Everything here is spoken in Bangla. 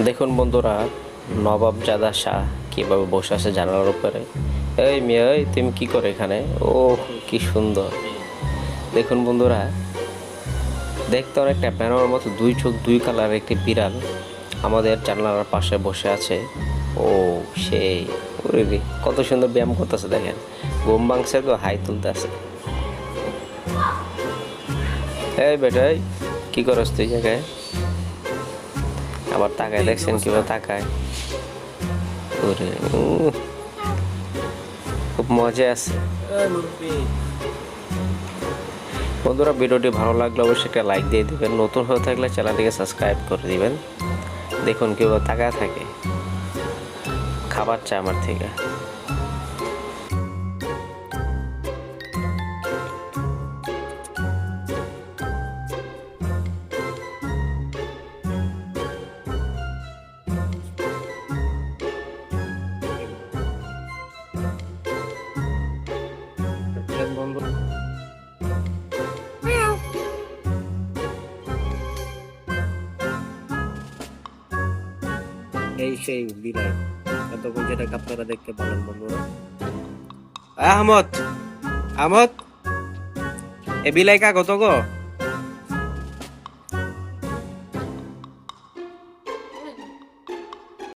দেখুন বন্ধুরা, নবাব জাদা শাহ কীভাবে বসে আছে জানালার উপরে? এই মেয়ে, এই তুমি কি করে এখানে? ও কি সুন্দর। দেখুন বন্ধুরা, দেখতে অনেকটা প্যানোর মতো দুই চোখ, দুই কালার একটি বিড়াল আমাদের জানালার পাশে বসে আছে। ও, সেই। ওরে কত সুন্দর ব্যায়াম করতেছে দেখেন। ঘুম ভাঙছে তো, হাই তুলতেছে। এই বেটাই কি করস তুই জায়গায় আবার তাকায়, দেখছেন কীভাবে তাকায়? খুব মজা আছে। বন্ধুরা, ভিডিওটি ভালো লাগলে অবশ্যই একটা লাইক দিয়ে দেবেন। নতুন হয়ে থাকলে চ্যানেলটিকে সাবস্ক্রাইব করে দিবেন। দেখুন কেউ তাকায় থাকে। খাবার চায় আমার থেকে। বন্ধু। এই সেই বিলাই এতক্ষণ যেটা আপনারা দেখতে পারেন বন্ধুরা আহমদ আহমদ? এ বিলাই কা কত গো?